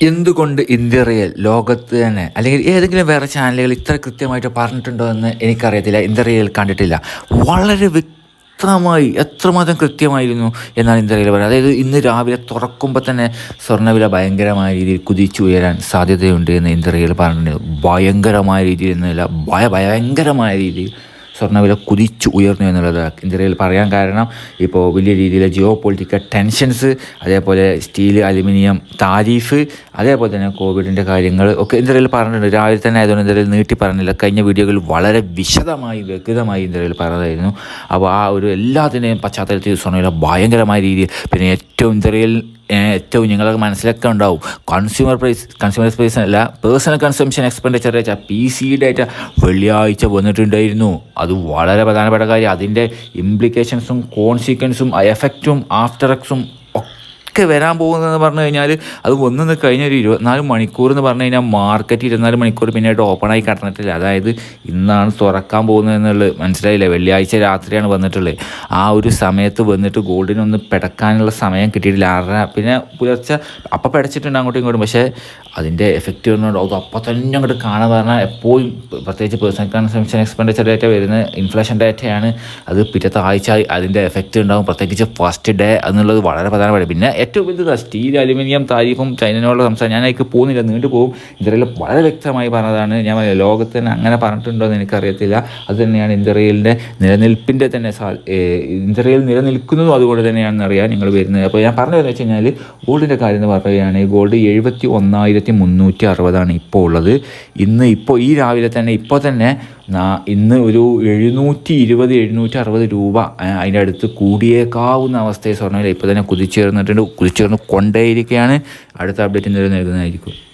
എന്തുകൊണ്ട് India real ലോകത്ത് തന്നെ അല്ലെങ്കിൽ ഏതെങ്കിലും വേറെ ചാനലുകൾ ഇത്ര കൃത്യമായിട്ട് പറഞ്ഞിട്ടുണ്ടോ എന്ന് എനിക്കറിയത്തില്ല ഇന്ത്യ റിയൽ കണ്ടിട്ടില്ല. വളരെ വ്യക്തമായി എത്രമാത്രം കൃത്യമായിരുന്നു എന്നാണ് ഇന്ത്യ റിയൽ പറയുന്നത്. അതായത് ഇന്ന് രാവിലെ തുറക്കുമ്പോൾ തന്നെ സ്വർണവില ഭയങ്കരമായ രീതിയിൽ കുതിച്ചുയരാൻ സാധ്യതയുണ്ട് എന്ന് ഇന്ത്യ റിയൽ പറഞ്ഞിട്ടുണ്ട് ഭയങ്കരമായ രീതിയിൽ എന്നല്ല ഭയ ഭയങ്കരമായ രീതിയിൽ സ്വർണവില കുതിച്ചു ഉയർന്നു എന്നുള്ളത് ഇന്ത്യയിൽ പറയാൻ കാരണം ഇപ്പോൾ വലിയ രീതിയിലെ ജിയോ പൊളിറ്റിക്കൽ ടെൻഷൻസ് അതേപോലെ സ്റ്റീൽ അലുമിനിയം താരീഫ് അതേപോലെ തന്നെ കോവിഡിന്റെ കാര്യങ്ങൾ ഒക്കെ ഇന്ത്യയിൽ പറഞ്ഞിട്ടുണ്ട്. രാവിലെ തന്നെ ആയതുകൊണ്ട് ഇന്ത്യയിൽ നീട്ടി പറഞ്ഞില്ല. കഴിഞ്ഞ വീഡിയോകളിൽ വളരെ വിശദമായി വ്യക്തമായി ഇന്ത്യയിൽ പറഞ്ഞതായിരുന്നു. അപ്പോൾ ആ ഒരു എല്ലാത്തിന്റെയും പശ്ചാത്തലത്തിൽ സ്വർണവില ഭയങ്കരമായ രീതിയിൽ പിന്നെ ഏറ്റവും ഇന്ത്യയിൽ ഏറ്റവും നിങ്ങളൊക്കെ മനസ്സിലൊക്കെ ഉണ്ടാവും. കൺസ്യൂമർ പ്രൈസ് കൺസ്യൂമർ പ്രൈസ് അല്ല പേഴ്സണൽ കൺസംഷൻ എക്സ്പെൻഡിച്ചർ വെച്ചാൽ പി സി ഡേറ്റ വെള്ളിയാഴ്ച വന്നിട്ടുണ്ടായിരുന്നു. അത് വളരെ പ്രധാനപ്പെട്ട കാര്യം. അതിന്റെ ഇംപ്ലിക്കേഷൻസും കോൺസിക്വൻസും എഫക്റ്റും ആഫ്റ്റർ എക്സും ഒക്കെ വരാൻ പോകുന്നതെന്ന് പറഞ്ഞു കഴിഞ്ഞാൽ അത് വന്നു കഴിഞ്ഞ ഒരു ഇരുപത്തിനാല് മണിക്കൂർ എന്ന് പറഞ്ഞു കഴിഞ്ഞാൽ മാർക്കറ്റ് ഇരുപത്തിനാല് മണിക്കൂർ പിന്നീട് ആയി കിടന്നിട്ടില്ല. അതായത് ഇന്നാണ് തുറക്കാൻ പോകുന്നത് എന്നുള്ളത് മനസ്സിലായില്ല? വെള്ളിയാഴ്ച രാത്രിയാണ് വന്നിട്ടുള്ളത്. ആ ഒരു സമയത്ത് വന്നിട്ട് ഗോൾഡിനൊന്ന് പിടക്കാനുള്ള സമയം കിട്ടിയിട്ടില്ല. ആറര പിന്നെ പുലർച്ചെ അപ്പം പിടച്ചിട്ടുണ്ട് അങ്ങോട്ടും ഇങ്ങോട്ടും. പക്ഷേ അതിന്റെ എഫക്റ്റ് വരുന്നുണ്ട് അത് അപ്പം തന്നെ അങ്ങോട്ട് കാണാൻ പറഞ്ഞാൽ എപ്പോഴും പ്രത്യേകിച്ച് പേഴ്സണൽ കൺസംഷൻ എക്സ്പെൻഡിച്ചർ ഡേറ്റ വരുന്ന ഇൻഫ്ലേഷൻ ഡേറ്റയാണ് അത് പിറ്റത്തെ ആഴ്ച അതിന്റെ എഫക്റ്റ് ഉണ്ടാകും പ്രത്യേകിച്ച് ഫസ്റ്റ് ഡേ എന്നുള്ളത് വളരെ പ്രധാനപ്പെട്ട പിന്നെ ഏറ്റവും വലുത് സ്റ്റീൽ അലുമിനിയം താരിഫും ചൈനയോടുള്ള സംസാരം. ഞാൻ അതിലേക്ക് പോകുന്നില്ല നീണ്ടു പോകും. ഇന്ത്യയിൽ വളരെ വ്യക്തമായി പറഞ്ഞതാണ്. ഞാൻ ലോകത്ത് തന്നെ അങ്ങനെ പറഞ്ഞിട്ടുണ്ടോ എന്ന് എനിക്കറിയത്തില്ല. അത് തന്നെയാണ് ഇന്ത്യയിലെ നിലനിൽപ്പിന്റെ തന്നെ സാ ഇന്ത്യയിൽ നിലനിൽക്കുന്നതും അതുകൊണ്ട് തന്നെയാണെന്ന് അറിയാൻ നിങ്ങൾ വരുന്നത്. അപ്പോൾ ഞാൻ പറഞ്ഞു വെച്ച് കഴിഞ്ഞാൽ ഗോൾഡിന്റെ കാര്യം എന്ന് പറയുകയാണെങ്കിൽ ഗോൾഡ് എഴുപത്തി ഒന്നായിരത്തി മുന്നൂറ്റി അറുപതാണ് ഇപ്പോൾ ഉള്ളത്. ഇന്ന് ഇപ്പോൾ ഈ രാവിലെ തന്നെ ഇപ്പോൾ തന്നെ ഇന്ന് ഒരു എഴുന്നൂറ്റി ഇരുപത് എഴുന്നൂറ്റി അറുപത് രൂപ അതിന്റെ അടുത്ത് കൂടിയേക്കാവുന്ന അവസ്ഥയെ സ്വർണവില ഇപ്പോൾ തന്നെ കുതിച്ചേർന്നിട്ടുണ്ട്. കുതിച്ചേർന്ന് കൊണ്ടേയിരിക്കുകയാണ് അടുത്ത അപ്ഡേറ്റ് എന്തെങ്കിലും നൽകുന്നതായിരിക്കും.